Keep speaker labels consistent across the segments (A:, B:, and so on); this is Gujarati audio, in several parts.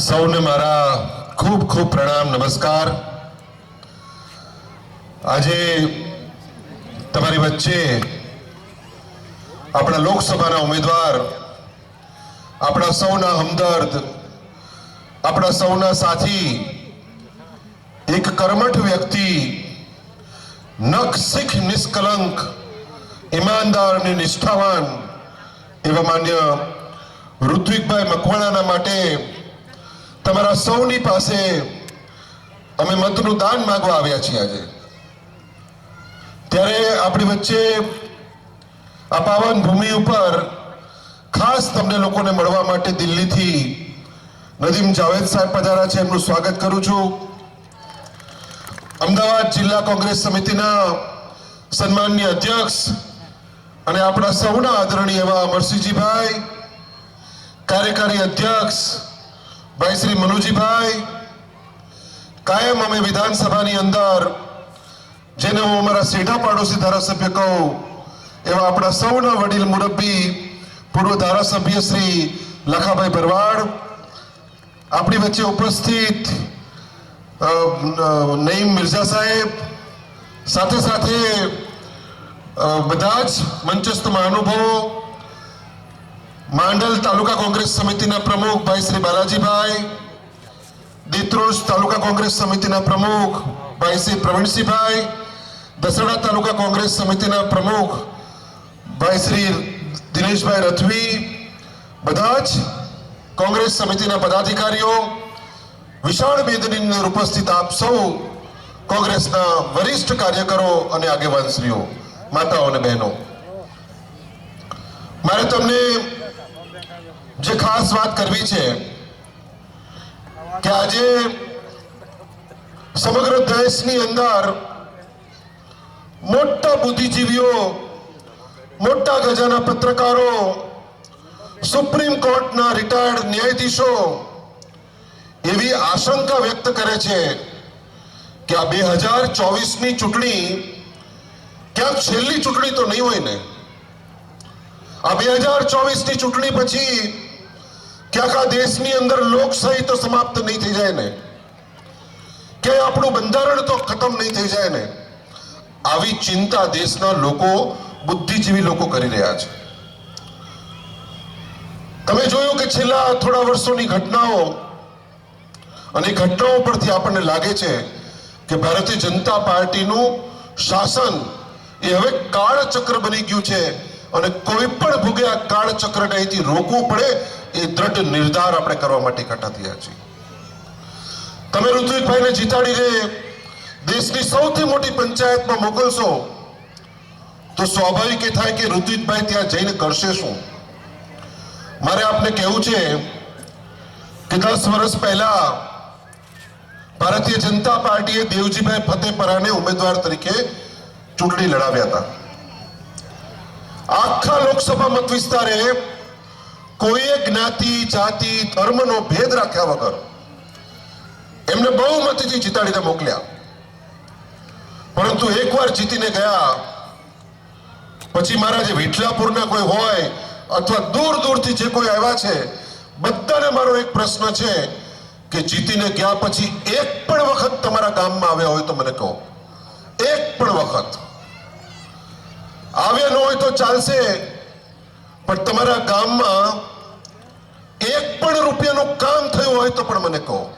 A: સૌને મારા ખૂબ ખૂબ પ્રણામ, નમસ્કાર. આજે તમારી વચ્ચે આપણા લોકસભાના ઉમેદવાર, આપણા સૌના હમદર્દ, આપણા સૌના સાથી, એક કર્મઠ વ્યક્તિ, નખ શીખ નિષ્કલંક, ઈમાનદાર અને નિષ્ઠાવાન એવા માન્ય ઋત્વિકભાઈ મકવાણાના માટે તમારા સૌની પાસે અમે મતનું દાન માંગવા આવ્યા છીએ આજે. ત્યારે આપણી વચ્ચે આ પાવન ભૂમિ ઉપર ખાસ તમને લોકોને મળવા માટે દિલ્હીથી નદીમ જાવેદ સાહેબ પધારા છે. એમનું સ્વાગત કરું છું. અમદાવાદ જિલ્લા કોંગ્રેસ સમિતિના સન્માનની અધ્યક્ષ અને આપણા સૌના આદરણીય એવા અમરસિંહજીભાઈ, કાર્યકારી અધ્યક્ષ ભાઈ શ્રી મનુજીભાઈ, કાયમ અમે વિધાનસભાની અંદર, જેને હું અમારા સેઠા પાડોશી ધારાસભ્ય કહું, એવા આપણા સૌના વડીલ મુરબ્બી, પૂર્વ ધારાસભ્ય શ્રી લખાભાઈ ભરવાડ, આપણી વચ્ચે ઉપસ્થિત નઈમ મિર્ઝા સાહેબ, સાથે સાથે બધા જ મંચસ્થ મહાનુભાવો માંડલ તાલુકા કોંગ્રેસ સમિતિના પ્રમુખ ભાઈ શ્રી બાલાજીભાઈ, દેત્રોજ તાલુકા કોંગ્રેસ સમિતિના પ્રમુખ ભાઈ શ્રી પ્રવીણસિંહભાઈ દસરડા તાલુકા કોંગ્રેસ સમિતિના પ્રમુખ ભાઈ શ્રી દિનેશભાઈ રથવી, બધા જ કોંગ્રેસ સમિતિના પદાધિકારીઓ, વિશાળ બેદની ઉપસ્થિત આપ સૌ કોંગ્રેસના વરિષ્ઠ કાર્યકરો અને આગેવાનશ્રીઓ, માતાઓ અને બહેનો. મારે તમને જે ખાસ વાત કરવી છે કે આજે સમગ્ર દેશની અંદર મોટા બુદ્ધિજીવીઓ, મોટા ગજાના પત્રકારો, સુપ્રીમ કોર્ટના રિટાયર્ડ ન્યાયાધીશો એવી આશંકા વ્યક્ત કરે છે કે આ બે હજાર ચોવીસની ચૂંટણી ક્યાંક છેલ્લી ચૂંટણી તો નહીં હોય ને. આ બે હજાર ચોવીસની ચૂંટણી પછી ક્યાંક આ દેશની અંદર લોકશાહી તો સમાપ્ત નહીં થઈ જાય ને. કે આપણું બંધારણ તો ખતમ નહીં થઈ જાય ને. આવી ચિંતા દેશના લોકો, બુદ્ધિજીવી લોકો કરી રહ્યા છે. તમે જોયું કે છેલ્લા થોડા વર્ષોની ઘટનાઓ અને ઘટનાઓ પરથી આપણને લાગે છે કે ભારતીય જનતા પાર્ટીનું શાસન એ હવે કાળચક્ર બની ગયું છે અને કોઈ પણ ભોગે આ કાળચક્રને અહીંથી રોકવું પડે એ દ્રઢ નિર્ધાર આપણે કરવા માટે એકઠા થયા છીએ. તમે ઋત્વિકભાઈને જીતાડીને દેશની સૌથી મોટી પંચાયતમાં મોકલશો, તો સ્વાભાવિક એ થાય કે ઋત્વિકભાઈ ત્યાં જઈને કરશે શું? મારે આપને કહેવું છે કે દસ વર્ષ પહેલા ભારતીય જનતા પાર્ટીએ દેવજીભાઈ ફતેપરાને ઉમેદવાર તરીકે ચૂંટણી લડાવ્યા હતા. આખા લોકસભા મત વિસ્તારે કોઈએ જ્ઞાતિ, જાતિ, ધર્મનો ભેદ રાખ્યા વગર એમને બહુમતીથી જીતાડીને મોકલ્યા. પરંતુ એકવાર જીતીને ગયા, પછી મારા જે વિઠલાપુરના કોઈ હોય અથવા દૂર દૂરથી જે કોઈ આવ્યા છે, બધાને મારો એક પ્રશ્ન છે કે જીતીને ગયા પછી એક પણ વખત તમારા ગામમાં આવ્યા હોય તો મને કહો. એક પણ વખત. આવ્યા ન હોય તો ચાલશે. પણ તમારા ગામમાં એક પણ રૂપિયાનું કામ થયું હોય તો પણ મને કહો.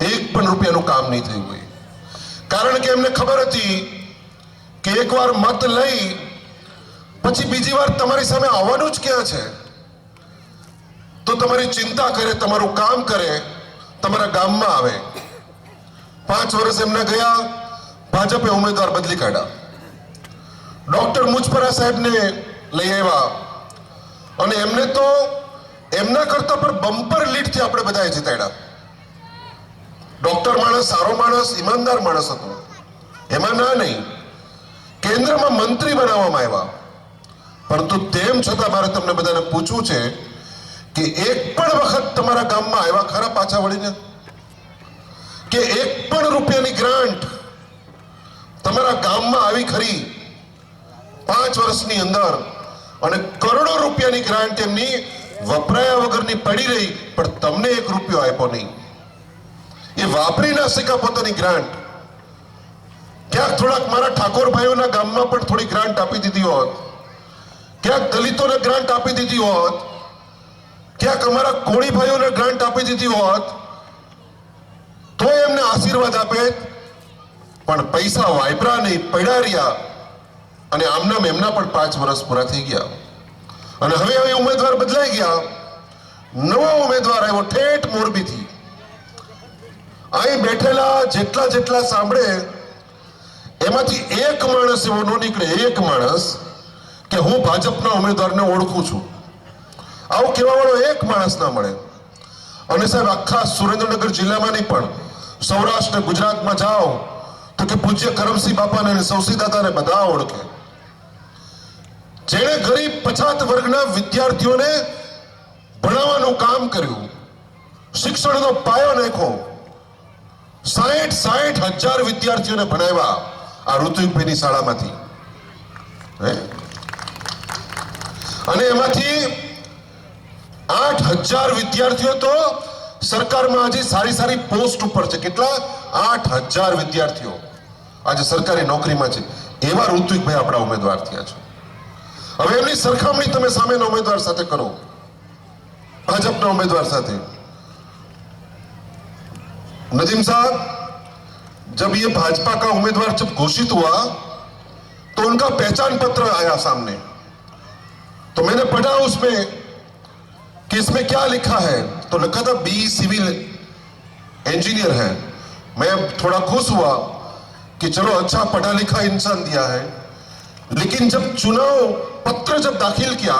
A: એક પણ રૂપિયાનું કામ નહીં થયું હોય. કારણ કે એમને ખબર હતી કે એકવાર મત લઈ પછી બીજી વાર તમારી સામે આવવાનું જ ક્યાં છે? તો તમારી ચિંતા કરે, તમારું કામ કરે, તમારા ગામમાં આવે. પાંચ વર્ષ એમને ગયા, ભાજપે ઉમેદવાર બદલી કાઢ્યા. ડોક્ટર મુજપરા સાહેબને લઈ આવ્યા. અને એમને તો, એમના કરતા પણ બમ્પર લીડથી આપણે બધાએ જીતાડ્યા. ડોક્ટર માણસ, સારો માણસ, ઈમાનદાર માણસ હતો. એમાં ના નહીં, કેન્દ્રમાં મંત્રી બનાવવામાં આવ્યા. પરંતુ તેમ છતાં મારે તમને બધાને પૂછવું છે કે એક પણ વખત તમારા ગામમાં આવ્યા ખરા પાછા વળીને? કે એક પણ રૂપિયાની ગ્રાન્ટ તમારા ગામમાં આવી ખરી? પાંચ વર્ષની અંદર અને કરોડો રૂપિયાની ગ્રાન્ટ એમની વપરાયા વગરની પડી રહી, પણ તમને એક રૂપિયો આપ્યો નહીં. એ વાપરી ના શક્યા પોતાની ગ્રાન્ટ ક્યાંક થોડાક મારા ઠાકોર ભાઈઓના ગામમાં પણ થોડી ગ્રાન્ટ આપી દીધી હોત. ક્યાંક દલિતોને ગ્રાન્ટ આપી દીધી હોત. ક્યાંક અમારા કોળી ભાઈઓને ગ્રાન્ટ આપી દીધી હોત. તો એમને આશીર્વાદ આપે. પણ પૈસા વાપરા નહીં પડ્યા રહ્યા. અને આમનામ એમના પણ પાંચ વર્ષ પૂરા થઈ ગયા. અને હવે હવે ઉમેદવાર બદલાઈ ગયા. નવો ઉમેદવાર આવ્યો, ઠેઠ મોરબીથી. અહીં બેઠેલા જેટલા જેટલા સાંભળે, એમાંથી એક માણસ એવો ન નીકળે, એક માણસ કે હું ભાજપના ઉમેદવારને ઓળખું છું. આવું કહેવા વાળો એક માણસ ના મળે. અને સાહેબ, આખા સુરેન્દ્રનગર જિલ્લામાં નહીં પણ સૌરાષ્ટ્ર ગુજરાતમાં જાઓ, તો કે પૂજ્ય કરમસિંહ બાપાને અને સૌસી દાદાને બધા ઓળખે. જેણે ગરીબ પછાત વર્ગના વિદ્યાર્થીઓને ભણાવવાનું કામ કર્યું. શિક્ષણનો પાયો નાખ્યો. સાઠ સાઠ હજાર વિદ્યાર્થીઓને ભણાવ્યા આ ઋતુભાઈની શાળામાંથી? અને એમાંથી આઠ હજાર વિદ્યાર્થીઓ તો સરકારમાં હજી સારી સારી પોસ્ટ ઉપર છે. કેટલા? આઠ હજાર વિદ્યાર્થીઓ. આજે સરકારી નોકરીમાં છે. એવા ઋત્વિકભાઈ આપણા ઉમેદવાર થયા છે. હવે એમની સરખામણી તમે સામેના ઉમેદવાર સાથે કરો ભાજપના ઉમેદવાર સાથે नदीम साहब जब ये भाजपा का उम्मीदवार जब घोषित हुआ तो उनका पहचान पत्र आया सामने तो मैंने पढ़ा उसमें कि इसमें क्या लिखा है तो लिखा था बी सिविल इंजीनियर है मैं थोड़ा खुश हुआ कि चलो अच्छा पढ़ा लिखा इंसान दिया है लेकिन जब चुनाव पत्र जब दाखिल किया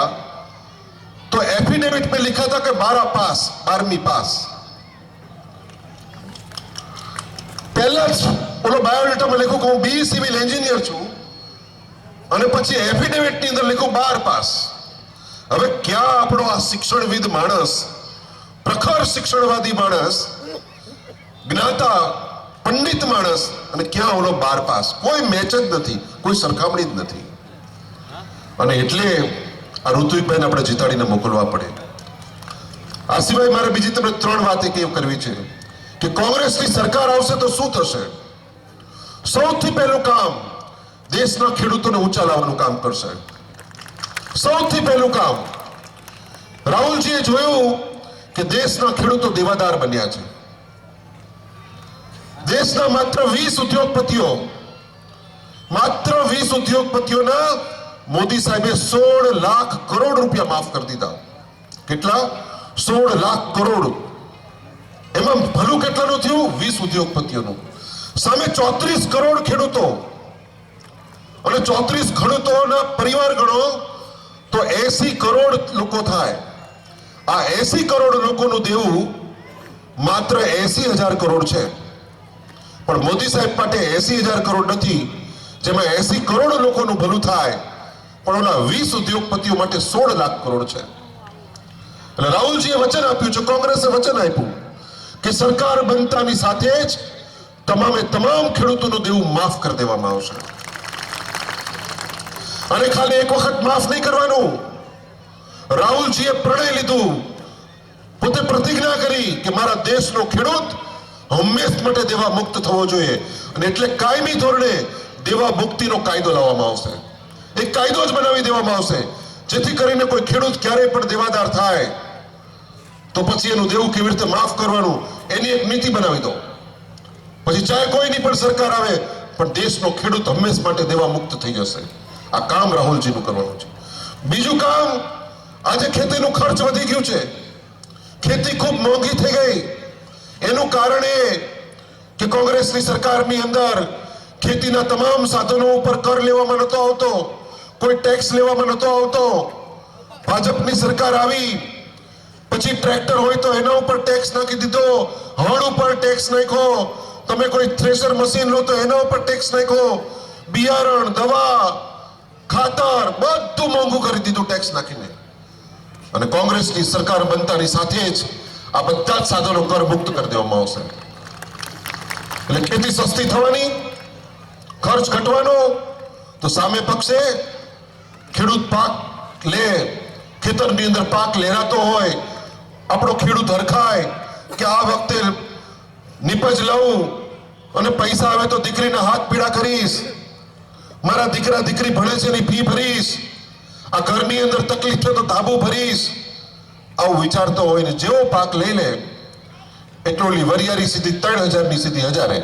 A: तो एफिडेविट में लिखा था कि बारह पास बारहवीं पास પહેલા જ ઓલો બાયોડેટામાં લખ્યું કે હું બી સિવિલ એન્જિનિયર છું અને પછી એફિડેવિટની અંદર લખ્યું બાર પાસ હવે ક્યાં આપણો આ શિક્ષણવિદ માણસ પ્રખર શિક્ષણવાદી માણસ જ્ઞાતા પંડિત માણસ અને ક્યાં ઓલો બાર પાસ કોઈ મેચ જ નથી કોઈ સરખામણી જ નથી અને એટલે આ ઋતુભાઈને આપણે જીતાડીને મોકલવા પડે. આ સિવાય મારે બીજી તમને ત્રણ વાત એક કરવી છે કે કોંગ્રેસની સરકાર આવશે તો શું થશે? સૌથી પહેલું કામ દેશના ખેડૂતોને ઊંચા લાવવાનું કામ કરશે. સૌથી પહેલું કામ રાહુલજીએ જોયું કે દેશના ખેડૂતો દેવાદાર બન્યા છે. દેશના માત્ર વીસ ઉદ્યોગપતિઓ, માત્ર વીસ ઉદ્યોગપતિઓના મોદી સાહેબે સોળ લાખ કરોડ રૂપિયા માફ કરી દીધા. કેટલા? સોળ લાખ કરોડ. એમાં ભલું કેટલાનું થયું? વીસ ઉદ્યોગપતિઓનું. સામે ચોત્રીસ કરોડ ખેડૂતો. અને ચોત્રીસ ખેડૂતોના પરિવાર ગણો તો એસી કરોડ લોકો થાય. આ એસી કરોડ લોકોનું દેવું માત્ર એસી હજાર કરોડ છે. પણ મોદી સાહેબ માટે એસી હજાર કરોડ નથી, જેમાં એસી કરોડ લોકોનું ભલું થાય. પણ ઓલા વીસ ઉદ્યોગપતિઓ માટે સોળ લાખ કરોડ છે. એટલે રાહુલજીએ વચન આપ્યું છે, કોંગ્રેસે વચન આપ્યું કે સરકાર બનતાની સાથે જ તમામે તમામ ખેડૂતોનું દેવું માફ કરી દેવામાં આવશે. અને ખાલી એક વખત માફ નહીં કરવાનું. રાહુલજીએ પ્રણય લીધું, પોતે પ્રતિજ્ઞા કરી કે મારા દેશનો ખેડૂત હંમેશ માટે દેવા મુક્ત થવો જોઈએ. અને એટલે કાયમી ધોરણે દેવા મુક્તિનો કાયદો લાવવામાં આવશે. એક કાયદો જ બનાવી દેવામાં આવશે. જેથી કરીને કોઈ ખેડૂત ક્યારેય પણ દેવાદાર થાય. તો પછી એનું દેવું કેવી રીતે માફ કરવાનું, એની એક નીતિ બનાવી દો. પછી ચાહે કોઈની પણ સરકાર આવે, પણ દેશનો ખેડૂત હંમેશ માટે દેવા મુક્ત થઈ જશે. આ કામ રાહુલજીનું કરવાનું છે. બીજું કામ, આજે ખેતીનું ખર્ચ વધી ગયું છે. ખેતી ખૂબ મોંઘી થઈ ગઈ. એનું કારણ એ કે કોંગ્રેસની સરકારની અંદર ખેતીના તમામ સાધનો ઉપર કર લેવામાં નહોતો આવતો. કોઈ ટેક્સ લેવામાં નતો આવતો. ભાજપની સરકાર આવી. પછી ટ્રેક્ટર હોય તો એના ઉપર ટેક્સ નાખી દીધો. હળ ઉપર ટેક્સ નાખ્યો. તમે કોઈ થ્રેશર મશીન લો તો એના ઉપર ટેક્સ નાખ્યો. બિયારણ, દવા, ખાતર બધું મોંઘું કરી દીધું ટેક્સ નાખીને. અને કોંગ્રેસની સરકાર બનતાની સાથે જ આ બધા જ સાધનો કર મુક્ત કરી દેવામાં આવશે. એટલે ખેતી સસ્તી થવાની, ખર્ચ ઘટવાનો, તો સામે પક્ષે ખેડૂત પાક લે, ખેતરની અંદર પાક લેરાતો હોય, આપણો ખેડૂત હરખાય કે આ વખતે નિપજ લઉં અને પૈસા આવે તો દીકરીના હાથ પીડા કરીશ. મારા દીકરા દીકરી ભણે છે એની ફી ભરીશ. આ ઘરની અંદર તકલીફ છે તો ધાબુ ભરીશ. આવું વિચારતો હોય ને જેવો પાક લઈ લે એટલો વરિયારી સીધી ત્રણ હજારની સીધી હજારે.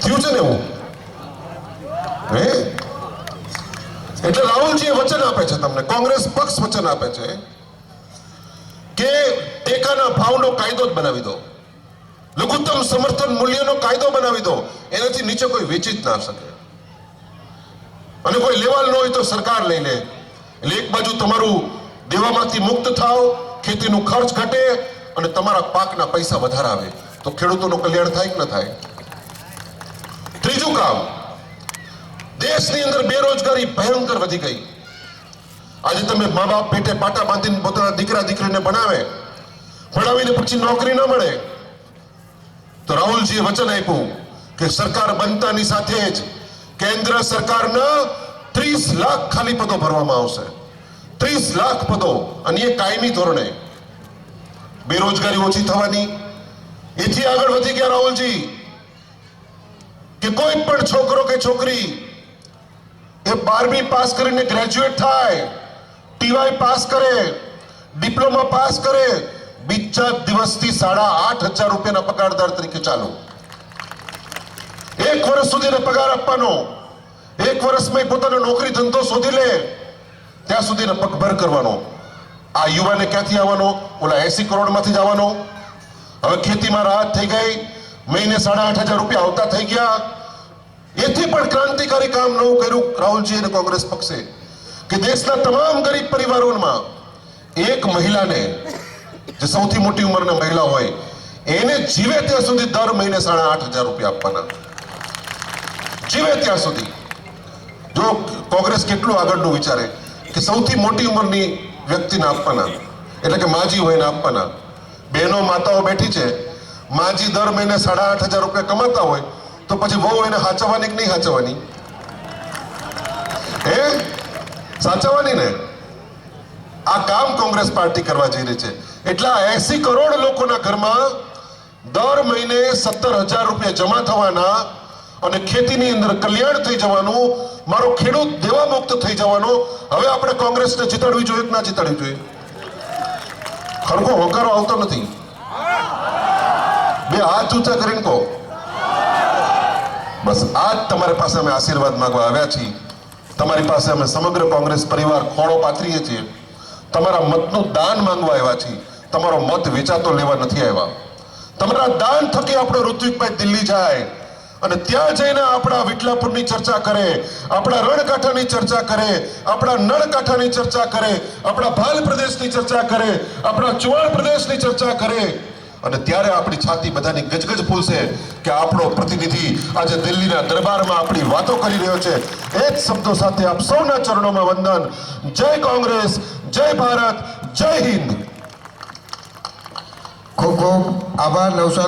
A: થયું છે ને એવું? હે? એટલે રાહુલજી વચન આપે છે તમને. કોંગ્રેસ પક્ષ વચન આપે છે કે ટેકાના ભાવનો કાયદો જ બનાવી દો. લઘુત્તમ સમર્થન મૂલ્યનો કાયદો બનાવી દો. એનાથી નીચે કોઈ વેચી જ ના શકે. અને કોઈ લેવાલ ન હોય તો સરકાર લઈ લે. એટલે એક બાજુ તમારું દેવામાંથી મુક્ત થાવ ખેતીનું ખર્ચ ઘટે અને તમારા પાકના પૈસા વધારે આવે. તો ખેડૂતોનું કલ્યાણ થાય કે ન થાય? ત્રીજું કામ દેશની અંદર બેરોજગારી ભયંકર વધી ગઈ. આજે તમે મા બાપ પેટે પાટા બાંધીને પોતાના દીકરા, દીકરીને ભણાવે, ભણાવીને પછી નોકરી ન મળે, તો રાહુલજીએ વચન આપ્યું કે સરકાર બનતાની સાથે જ કેન્દ્ર સરકારના ત્રીસ લાખ ખાલી પદો ભરવામાં આવશે. ત્રીસ લાખ પદો, અને એ કાયમી ધોરણે. બેરોજગારી ઓછી થવાની. એથી આગળ વધી ગયા રાહુલજી. કે કોઈ પણ છોકરો કે છોકરી એ બારમી પાસ કરીને ગ્રેજ્યુએટ થાય. ટીવાય પાસ કરે, ડિપ્લોમા પાસ કરે, બીજા દિવસથી સાડા આઠ હજાર રૂપિયાના પગારદાર તરીકે ચાલુ. એક વર્ષ સુધીનો પગાર આપવાનો. એક વર્ષમાં પોતાનો નોકરી ધંધો શોધી લે. ત્યાં સુધીનો પગભર કરવાનો. આ યુવાને ક્યાંથી આવવાનો? ઓલા એસી કરોડમાંથી જ આવવાનો. હવે ખેતીમાં રાહત થઈ ગઈ. મહિને સાડા આઠ હજાર રૂપિયા આવતા થઈ ગયા. એથી પણ ક્રાંતિકારી કામ નવું કર્યું રાહુલજી અને કોંગ્રેસ પક્ષે, કે દેશના તમામ ગરીબ પરિવારોમાં એક મહિલાને, જે સૌથી મોટી ઉંમરના મહિલા હોય, એને જીવે ત્યાં સુધી દર મહિને સાડા આઠ હજાર રૂપિયા આપવાના. જીવે ત્યાં સુધી. જો કોંગ્રેસ કેટલું આગળનું વિચારે કે સૌથી મોટી ઉંમરની વ્યક્તિને આપવાના, એટલે કે માજી હોય એને આપવાના. બહેનો, માતાઓ બેઠી છે, માજી દર મહિને સાડા આઠ હજાર રૂપિયા કમાતા હોય તો પછી વહુ એને હાચવવાની કે નહીં હાચવવાની? હે? સાચવવાની ને? આ કામ કોંગ્રેસ પાર્ટી કરવા જઈ રહી છે. એટલા એસી કરોડ લોકોના ઘરમાં દર મહિને સત્તર હજાર રૂપિયા જમા થવાના અને ખેતીની અંદર કલ્યાણ થઈ જવાનું, મારો ખેડૂત દેવા મુક્ત થઈ જવાનો, હવે આપણે કોંગ્રેસને જીતાડવી જોઈએ કે ના જીતાડવી જોઈએ? ખરખો હોકારો આવતો નથી. બે હાથ ઊંચા કરીને કહો. બસ આ જ તમારી પાસે અમે આશીર્વાદ માંગવા આવ્યા છીએ. તમારી પાસે અમે સમગ્ર કોંગ્રેસ પરિવાર ખોળો પાથરીએ છીએ. તમારા મતનું દાન માંગવા આવ્યા છીએ. તમારો મત વેચાતો લેવા નથી આવ્યા. તમારા દાન થકી આપણો ઋત્વિકભાઈ દિલ્હી જાય. અને ત્યાં જઈને આપણા વિટલાપુરની ચર્ચા કરે, આપણા રણકાંઠાની ચર્ચા કરે, આપણા નળકાંઠાની ચર્ચા કરે, આપણા ભાલ પ્રદેશની ચર્ચા કરે, આપણા ચુવાણ પ્રદેશની ચર્ચા કરે. અને ત્યારે આપણી છાતી બધાની ગજગજ ફૂલશે કે આપણો પ્રતિનિધિ આજે દિલ્હીના દરબારમાં આપણી વાતો કરી રહ્યો છે. એ જ શબ્દો સાથે આપ સૌના ચરણોમાં વંદન. જય કોંગ્રેસ, જય ભારત, જય હિન્દ.
B: ખૂબ ખૂબ આભાર નવસાદ